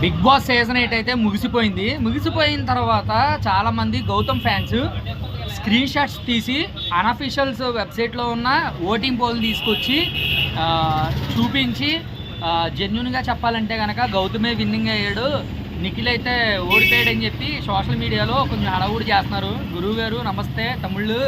Big Boss season eight అయితే ముగిసిపోయింది. ముగిసిపోయిన తర్వాత చాలామంది గౌతమ్ ఫ్యాన్స్ స్క్రీన్ షాట్స్ తీసి అన్అఫీషియల్స్ వెబ్సైట్లో ఉన్న ఓటింగ్ పోల్ తీసుకొచ్చి చూపించి జెన్యున్గా చెప్పాలంటే కనుక గౌతమే విన్నింగ్ అయ్యాడు. నిఖిల్ అయితే ఓడిపోయాడని చెప్పి సోషల్ మీడియాలో కొంచెం హడావుడి చేస్తున్నారు. గురువు గారు నమస్తే తమ్ముళ్ళు.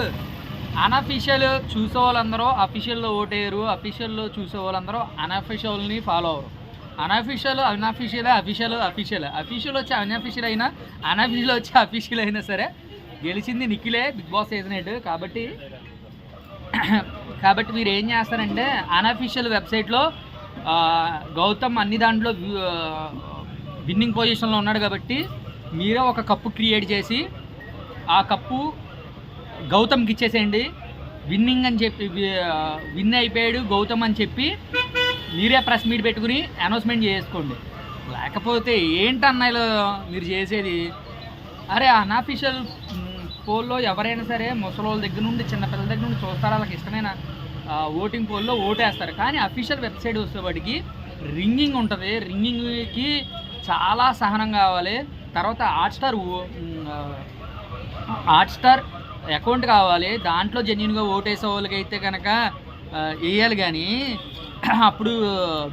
అన్అఫీషియల్ చూసే వాళ్ళందరూ అఫీషియల్లో ఓటేయరు అఫీషియల్లో చూసే వాళ్ళందరూ అన్అఫీషియల్ని ఫాలో అవ్వరు unofficial unofficial official official official వచ్చి అన్అఫీషియల్ అయినా అన్అఫీషియల్ వచ్చి అఫీషియల్ అయినా సరే గెలిచింది నిఖిలే బిగ్ బాస్ సీజన్ ఎయిట్ కాబట్టి కాబట్టి మీరు ఏం చేస్తారంటే అన్అఫీషియల్ వెబ్సైట్లో గౌతమ్ అన్ని దాంట్లో విన్నింగ్ పొజిషన్లో ఉన్నాడు కాబట్టి మీరే ఒక కప్పు క్రియేట్ చేసి ఆ కప్పు గౌతమ్కి ఇచ్చేసేయండి. విన్నింగ్ అని చెప్పి విన్ అయిపోయాడు గౌతమ్ అని చెప్పి మీరే ప్రెస్ మీట్ పెట్టుకుని అనౌన్స్మెంట్ చేసుకోండి. లేకపోతే ఏంటన్నాయిలో మీరు చేసేది? అరే అన్అఫీషియల్ పోల్లో ఎవరైనా సరే ముసలోళ్ళ దగ్గర నుండి చిన్నపిల్లల దగ్గర నుండి చూస్తారు. వాళ్ళకి ఇష్టమైన ఓటింగ్ పోల్లో ఓటేస్తారు. కానీ అఫీషియల్ వెబ్సైట్ వచ్చేవాడికి రింగింగ్ ఉంటుంది. రింగింగ్కి చాలా సహనం కావాలి. తర్వాత హాట్స్టార్ హాట్స్టార్ అకౌంట్ కావాలి. దాంట్లో జెన్యున్గా ఓటేసే వాళ్ళకైతే కనుక వేయాలి కానీ అప్పుడు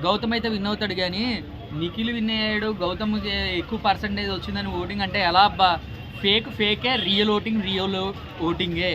గౌతమ్ అయితే విన్ అవుతాడు కానీ నిఖిల్ విన్ అయ్యాడు. గౌతమ్కి ఎక్కువ పర్సంటేజ్ వచ్చిందని ఓటింగ్ అంటే ఎలా అబ్బా? ఫేక్ ఫేకే రియల్ ఓటింగ్ రియల్ ఓటింగే